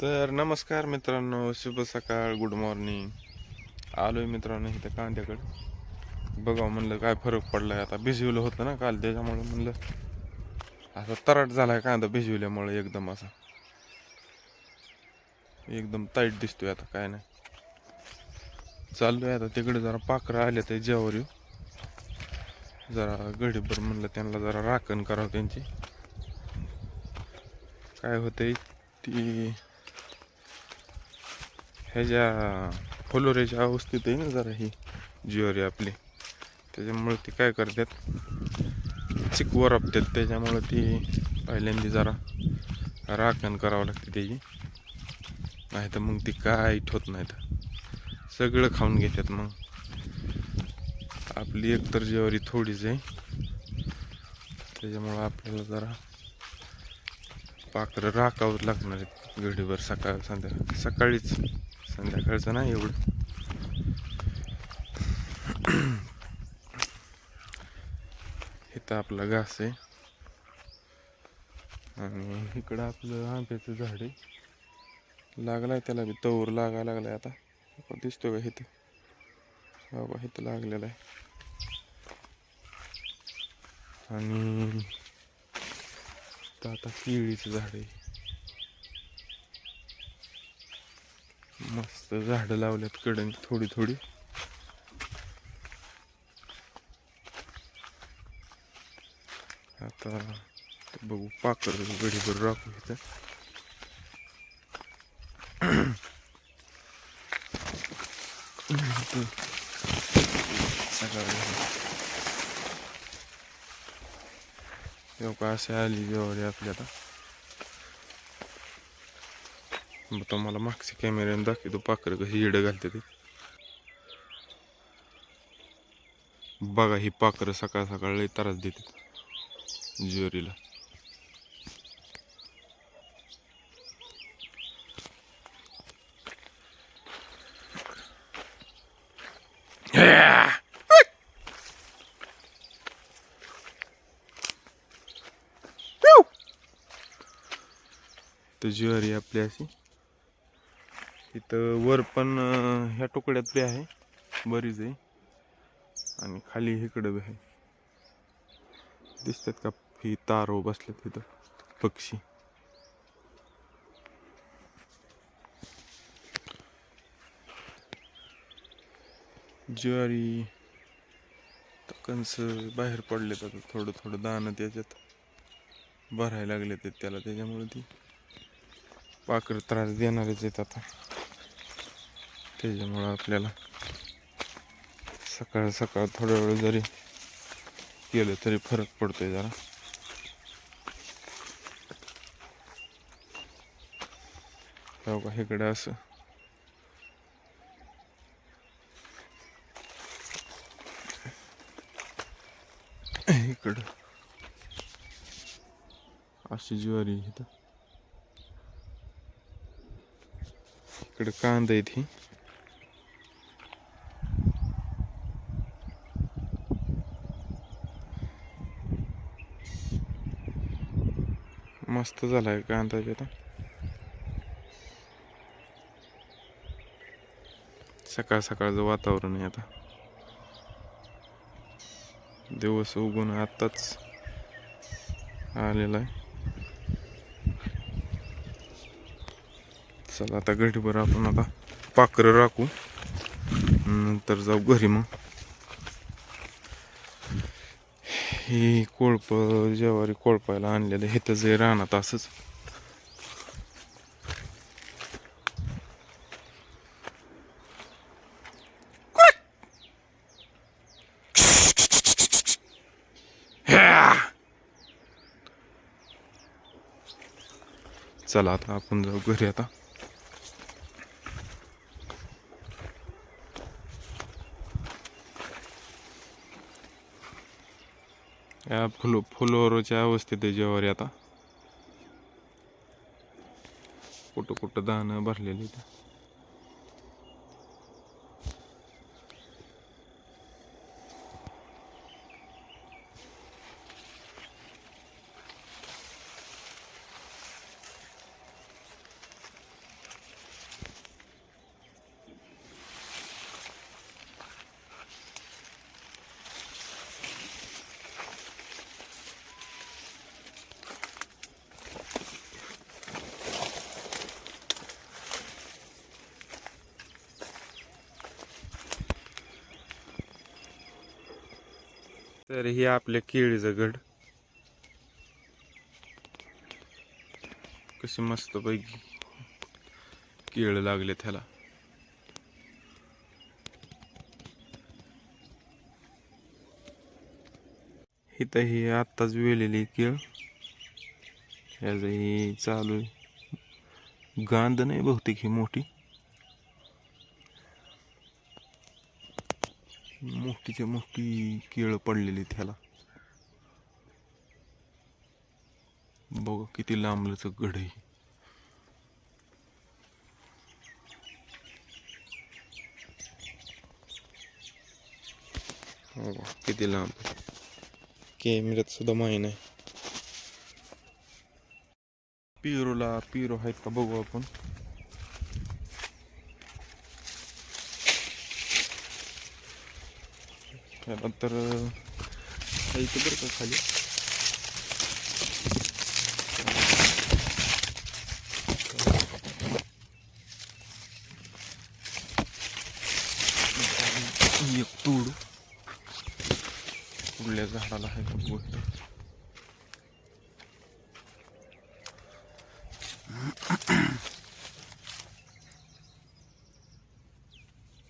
तर नमस्कार मित्रांनो शुभ सकाळ गुड मॉर्निंग आलोय मित्रांनो इथं कांद्याकडे. बघावं म्हणलं काय फरक पडला आहे आता. भिजवलं होतं ना काल त्याच्यामुळे म्हणलं असा तराट झालाय कांदा भिजविल्यामुळे एकदम असा. एकदम टाईट दिसतोय आता काय नाही. चाललोय आता तिकडे जरा पाखरं आले ते जेवावर येऊ जरा गडीभर म्हणलं त्यांना जरा राखण करावं त्यांची. काय होतंय ती ह्याच्या फुलोऱ्याच्या अवस्थेत आहे ना जरा ही ज्वेलरी आपली. त्याच्यामुळे ती काय करतात? चिकवर आपतात. त्याच्यामुळे ती पहिल्यांदा जरा राखण करावं लागते त्याची. नाही तर मग ती काय होत नाही तर. सगळं खाऊन घेतात मग. आपली एकतर ज्वारी थोडीच आहे. त्याच्यामुळं आपल्याला जरा पाखरं राखावं लागणार आहेत घडीभर सकाळ संध्याकाळ सकाळीच. संध्याकाळचं नाही एवढं. इथं आपला घास आहे. आणि इकडं आपलं आंब्याचं झाड आहे. लागलाय त्याला बी तवर लागायला लागलाय आता. दिसतो का इथं? बाबा इथं लागलेला आहे. आणि आता केळीचं झाड आहे. मस्त झाडं लावल्यात कडन थोडी थोडी. आता बघू पाकर गडीभर राखू इथं. सकाळी. असे आली जेवढी आपल्याला आता मग तुम्हाला मागच्या कॅमेऱ्याने दाखवतो पाखरं कशी येडं घालते ते. बघा ही पाखरं सकाळ सकाळ लई त्रास देते ज्वेरीला. तर ज्वारी आपली अशी इथं वर पण ह्या तुकड्यात बी आहे बरीच आहे. आणि खाली इकडं बी आहे. दिसतात का? ही तारो बसल्यात तिथं पक्षी. ज्वारी तर कंस बाहेर पडले आता थोडं थोडं दाणं त्याच्यात भरायला लागले ते त्याला त्याच्यामुळे ती पाकर त्रास देणारच आहेत आता. त्याच्यामुळं आपल्याला सकाळ सकाळ थोड्या वेळ जरी केलं तरी फरक पडतोय जरा. हो का? इकडे असं. इकडं. अशी ज्वारी आहे इथं. इकडं कांदा येते मस्त झाला आहे कांदा बी आता? सकाळ सकाळचं वातावरण आहे आता. दिवस उगून आत्ताच आलेला आहे. चला आता घडीभर आपण आता पाखरं राखू. नंतर जाऊ घरी मग. हे कोळप ज्वारी कोळपायला आणलेलं हे तर जे रानात असंच. चला आता आपण जाऊ घरी आता. या फुल फुलोरोच्या अवस्थेत आहे ज्वारी आता. कुठं कुठं दाणं भरलेली तर हे आपल्या केळीचं गड. कशी मस्त पैकी केळ लागले त्याला इथं ही आत्ताच वेलेली केळ. ह्याचं ही चालू आहे. गांध नाही बहुतेक ही मोठी. मोठीच्या मोठी केळ पडलेली त्याला बघा किती लांबलंच गड आहे. हो किती लांब कॅमेऱ्यात सुद्धा माही नाही पिरोला पिरो आहेत का बघू आपण. त्यानंतर इथे बरं का खाली. एक तूड कुठल्या झाडाला आहे गोष्ट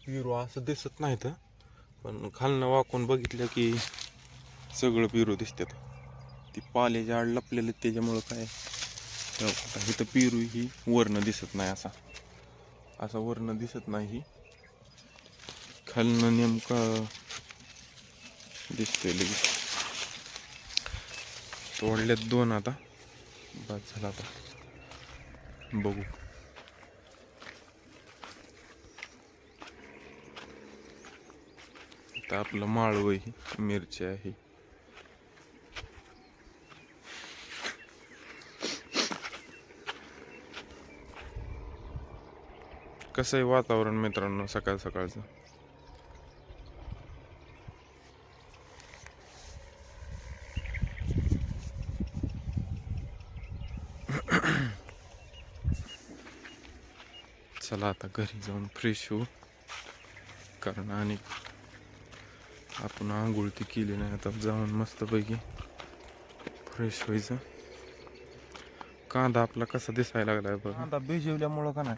बघू असं दिसत नाही तर पण खालनं वाकून बघितलं की सगळं पिरू दिसतात. ती पाले आड लपलेले त्याच्यामुळं काय? हे इथं पिरू ही वर्ण दिसत नाही असा. असा वर्ण दिसत नाही. खालनं नेमका दिसतोय लगेच. तोडल्यात दोन आता. बस झाला आता. बघू. आता आपलं माळवं ही मिरची आहे. कसं आहे वातावरण मित्रांनो सकाळ सकाळचं? चला आता घरी जाऊन फ्रेश होऊ. कारण आणि आपण आंघोळ ती केली नाही. आता जाऊन मस्तपैकी फ्रेश व्हायचं. कांदा आपला कसा दिसायला लागलाय बघ. कांदा भिजवल्यामुळं का नाही?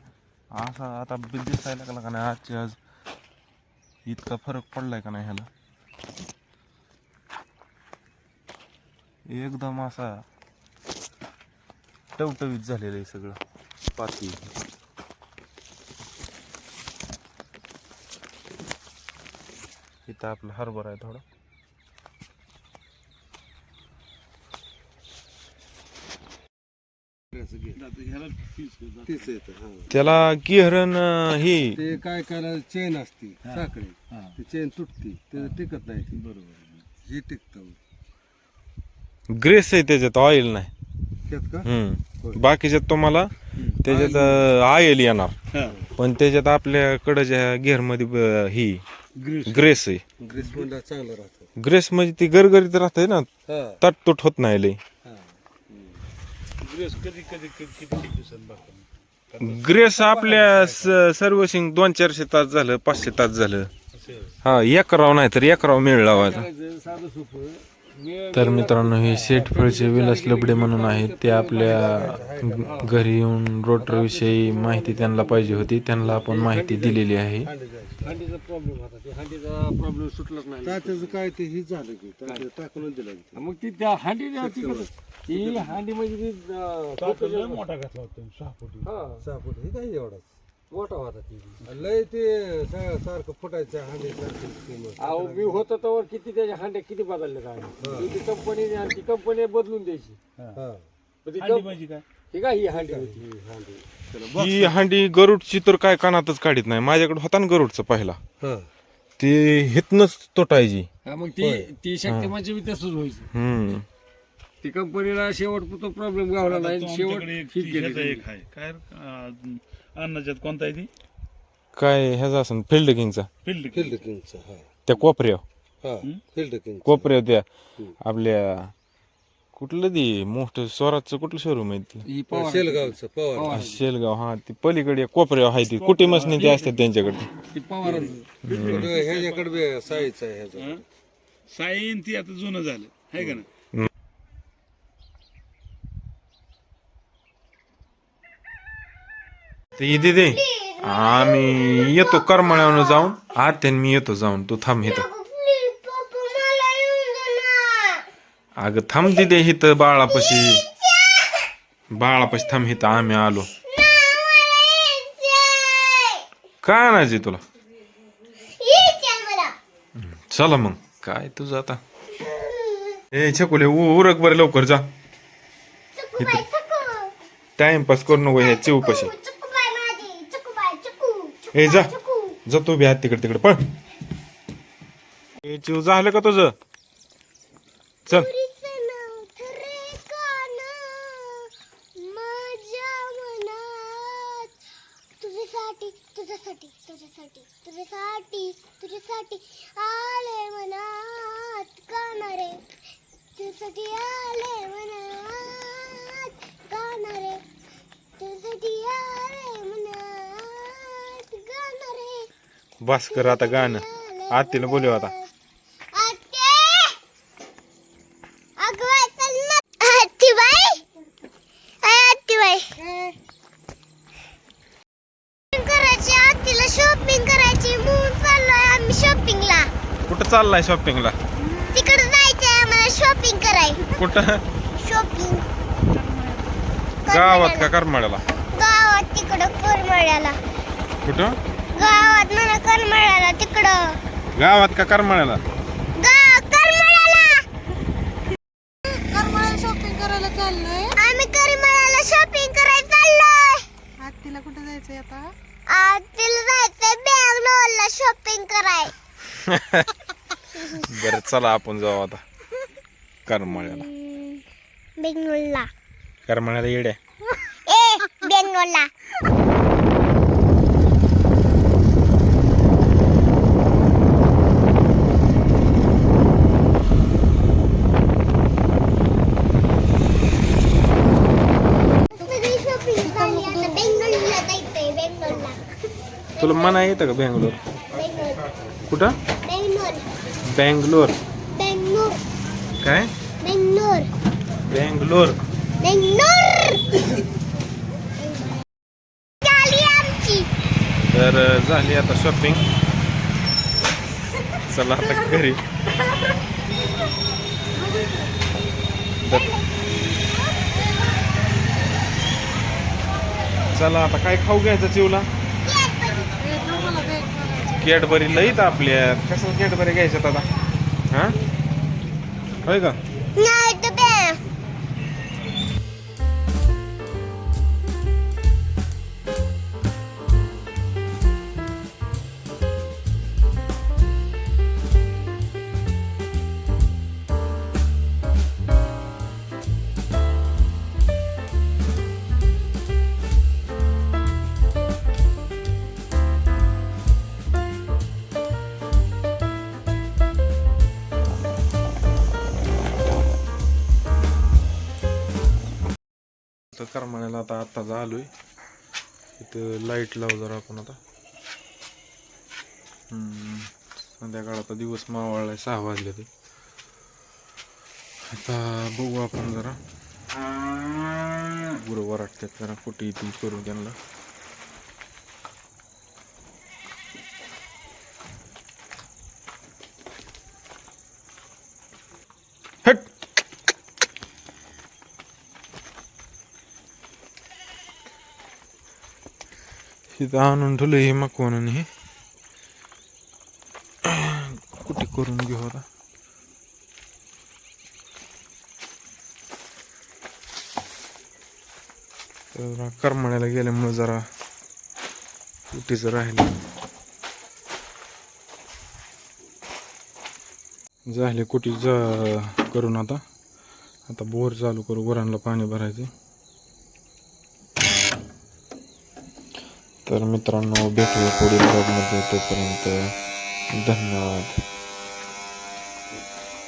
असा आता बी दिसायला लागला का नाही? आजची आज इतका फरक पडलाय का नाही ह्याला? एकदम असा टवटवीत झालेलं आहे सगळं. पाती इथं आपला हरभरा आहे थोडा. त्याला गिहरण ही. ते काय करायला चेन असते साखळी. ती चेन तुटती ते टिकत नाही ती. बरोबर हे टिकतं. ग्रेस आहे त्याच्यात ऑइल नाही. त्यात का? हम्म. बाकीच्यात तुम्हाला त्याच्यात ऑइल येणार. पण त्याच्यात आपल्याकडं ज्या गिअरमध्ये ब- ही. ग्रीस. ग्रेस आहे. ग्रीस म्हणलं चांगलं राहतं. ग्रेस म्हणजे ती गरगरीत राहते ना हा. तटतुट होत नाही लई. हा. ग्रेस आपल्या स- सर्व्हिसिंग दोन चारशे तास झालं पाचशे तास झालं. हा एकराव नाही तर एकराव मिळ लावायचा साधं सोपं. तर मित्रांनो हे शेटफळचे विलास लबडे म्हणून आहेत. ते आपल्या घरी येऊन रोटरविषयी माहिती त्यांना पाहिजे होती. त्यांना आपण माहिती दिलेली आहे. हांडीचा प्रॉब्लेम होता ते हांडीचा प्रॉब्लेम सुटलाच नाही तात्याचं काय ते हे झालं की तात्या टाकूनच दिलं की. ते. मग ती त्या हांडी ती हांडी म्हणजे ती अं, मोठा घातला होता सहा फुटी. हा, सहा फूट हे काय एवढाच? मोठा होता ती. लय ते सा- सारखं फुटायचं हांडी अहो मी होतो तर किती त्याच्या हांड्या किती बदलल्या काय ती कंपनी आणि ती कंपनी बदलून द्यायची. हा. पण ती अंडी कंप- म्हणजे काय? ही काय ही हांडी होती हांडी? ही हांडी गरुडची तर काय कानातच काढत नाही. माझ्याकडे होता ना गरुडचा पहिला. हा. ती हितनच तुटायची. हा, मग ती ती शक्तिमानची बी तसंच व्हायची. हम्म. ती कंपनीला शेवट तो प्रॉब्लेम गावला नाही शेवट तुमच्याकडे एक ठीक टी-शर्ट केली एक आहे. काय अं, अन्नाच्यात कोणता आहे ती? काय ह्याचा असं फिल्ड किंगचा. फिल्ड फिल्ड किंगचं हा. त्या कोपऱ्यावर. हा फिल्ड किंग कोपऱ्यावर त्या आपल्या कुठलं ती मोठं स्वराजचं कुठलं शोरूम आहे ते? ही पवार. शेलगावचं पवार. शेलगाव हा ती पलीकडे कोपऱ्यावर आहे ती. कुठे मसनी ते असतात त्यांच्याकडे? ती पवार ह्याच्याकडे बी साईज आहे ह्याचं. साईन ती आता जुनं झालं. आहे का ना ते दिदे. आम्ही येतो करमळ्यावर जाऊन. आत्यान मी येतो जाऊन. तू थांब इथं. अगं थांब दिदे इथं बाळापाशी. बाळापाशी थांब इथं आम्ही आलो. काय आणायचे तुला? चला मग. काय तुझं आता? ए छकुले उरक बरं लवकर जा. टाइमपास करू नको ह्या चिवपाशी ए जा. जा तू बी आत तिकडे तिकडे पळ. ए चिव झालं का तुझं? चल. तुझ्यासाठी तुझ्यासाठी तुझ्यासाठी तुझ्यासाठी तुझ्यासाठी आले मनात. गाणारे तुझ्यासाठी आले मनात. गाणारे तुझ्यासाठी आले मनात गाणारे बस कर आता गाणं. आत्तीला बोलू आता. शॉपिंग करायची आत्तीला शॉपिंग करायची म्हणून चाललोय आम्ही शॉपिंगला कुठं चाललाय शॉपिंगला तिकडे जायचंय आम्हाला शॉपिंग कराय. कुठं? शॉपिंग गावात का करमाळ्याला? गावात तिकडं करमळ्याला. कुठं? गावात मला करमळ्याला तिकडं. गावात का करमाळ्याला गाव करमळ्याला करमाळा शॉपिंग करायला चाललोय. आम्ही शॉपिंग करायला चाललोय. आत्तीला कुठे जायचंय आता? आज तिला जायचंय बँगलोरला शॉपिंग कराय. बरं चला आपण जाऊ आता. करमाळ्याला बेंगलोरला. करमाळ्याला येड्या ए बेंगलोरला सगळी शॉपिंग झाली आता बेंगलोरला जायचंय बेंगलोरला तुला मना येतं का बेंगलोर? कुठं? बेंगलोर. बेंगलोर. बेंगलोर. काय? बेंगलोर. तर झाली आता शॉपिंग चला आता घरी. चला आता काय खाऊ घ्यायचं चिवला? कॅडबरी लईत आपल्या कसं कॅडबरी घ्यायच्यात आता? हा? होय का? नाही आता आत्ता तर करमाण्याला आता आत्ताच इथं लाइट लावू जरा आपण आता. संध्याकाळ आता दिवस मावळलाय सहा वाजले ते आता बघू आपण जरा. गुरुवार वाटतात जरा कुठे ती करून त्यांना. तिथं आणून ठेवलं हे मकवान हे. कुठे करून घेऊ आता? तर करमाण्याला गेल्यामुळे जरा कुटीचं राहिलं. झाले कुठे? जा करून आता. आता बोर चालू करू गुरांना पाणी भरायचे तर मित्रांनो भेटूया पुढील ब्लॉगमध्ये तोपर्यंत धन्यवाद.